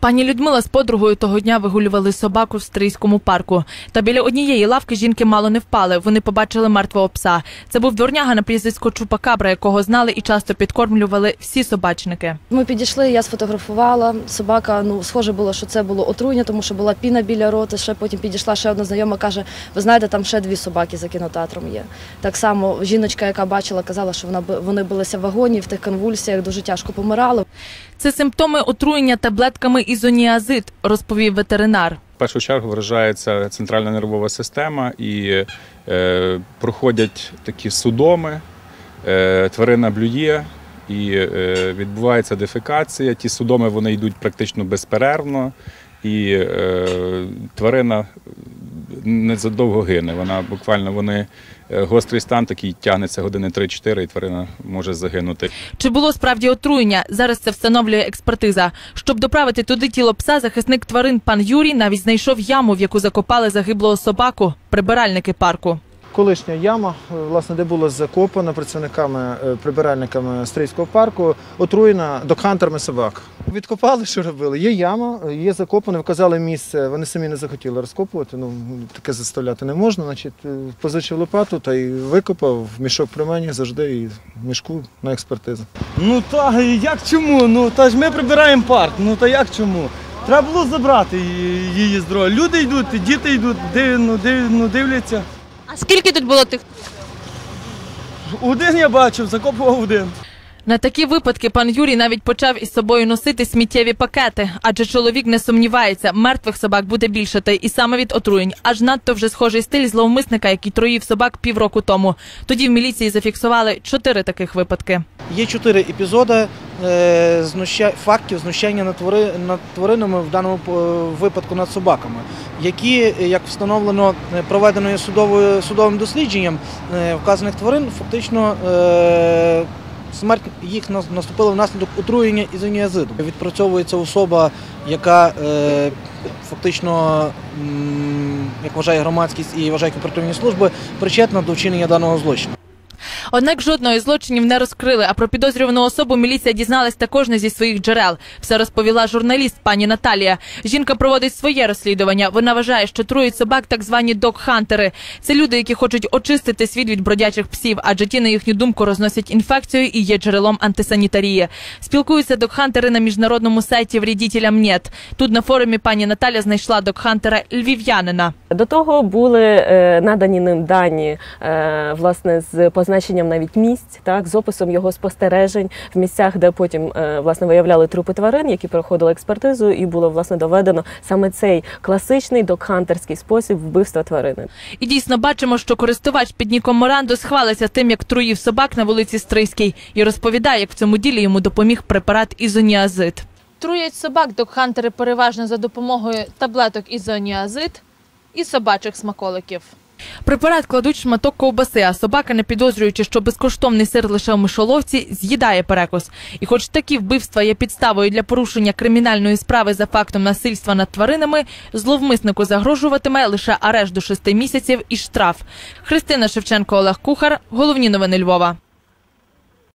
Пані Людмила з подругою того дня вигулювали собаку в стрийському парку. Та біля однієї лавки жінки мало не впали. Вони побачили мертвого пса. Це був дворняга на прізвисько Чупакабра, якого знали і часто підкормлювали всі собачники. Ми підійшли, я сфотографувала. Собака, ну схоже було, що це було отруєння, тому що була піна біля роти. Ще потім підійшла ще одна знайома, каже: ви знаєте, там ще дві собаки за кінотеатром є. Так само жіночка, яка бачила, казала, що вона вони билися в вагоні в тих конвульсіях, дуже тяжко помирали. Це симптоми отруєння таблетками ізоніазид, розповів ветеринар. В першу чергу вражається центральна нервова система і е, проходять такі судоми, е, тварина блює і е, відбувається дефекація. Ті судоми вони йдуть практично безперервно, і е, тварина незадовго гине. Вона буквально вони е, гострий стан такий тягнеться години 3-4, і тварина може загинути. Чи було справді отруєння? Зараз це встановлює експертиза. Щоб доправити туди тіло пса, захисник тварин пан Юрій навіть знайшов яму, в яку закопали загиблого собаку, прибиральники парку. Колишня яма, е, власне, де була закопана працівниками е, прибиральниками стрийського парку, отруєна докхантерами собак. Відкопали, що робили. Є яма, е, є закопане, вказали місце. Вони самі не захотіли розкопувати. Ну таке заставляти не можна. Значить, позичив лопату та й викопав мішок при мені завжди і в мішку на експертизу. Ну та як чому? Ну та ж ми прибираємо парк. Ну та як чому? Треба було забрати її, її з дороги. Люди йдуть, діти йдуть, див, ну, див, ну, дивляться. Скільки тут було тих? Один я бачив, закопував один. На такі випадки пан Юрій навіть почав із собою носити сміттєві пакети, адже чоловік не сумнівається, мертвих собак буде більше, та і саме від отруєнь. Аж надто вже схожий стиль зловмисника, який троїв собак півроку тому. Тоді в міліції зафіксували чотири таких випадки. Є чотири епізоди е, знуща... фактів знущання над, твари... над тваринами, в даному е, випадку над собаками, які, як встановлено е, проведеною судовою судовим дослідженням вказаних тварин, фактично смерть їх наступила внаслідок отруєння ізоніазиду. Відпрацьовується особа, яка е, фактично, як вважає громадськість і вважає кооперативні служби, причетна до вчинення даного злочину. Однак жодного злочинів не розкрили. А про підозрювану особу міліція дізналась також не зі своїх джерел. Все розповіла журналіст пані Наталія. Жінка проводить своє розслідування. Вона вважає, що трують собак так звані док-хантери. Це люди, які хочуть очистити світ від бродячих псів, адже ті, на їхню думку, розносять інфекцію і є джерелом антисанітарії. Спілкуються док-хантери на міжнародному сайті «Вредителям нет». Тут на форумі пані Наталя знайшла док-хантера львів'янина. До того були е, надані ним дані е, власне з позначенням навіть місць, так з описом його спостережень в місцях, де потім е, власне виявляли трупи тварин, які проходили експертизу, і було власне доведено саме цей класичний докхантерський спосіб вбивства тварини. І дійсно бачимо, що користувач під ніком Морандос хвалиться тим, як труїв собак на вулиці Стрийській, і розповідає, як в цьому ділі йому допоміг препарат ізоніазид. Труять собак докхантери переважно за допомогою таблеток ізоніазид і собачих смаколиків. Препарат кладуть шматок ковбаси, а собака, не підозрюючи, що безкоштовний сир лише в мишоловці, з'їдає перекус. І хоч такі вбивства є підставою для порушення кримінальної справи за фактом насильства над тваринами, зловмиснику загрожуватиме лише арешт до шести місяців і штраф. Христина Шевченко, Олег Кухар. Головні новини Львова.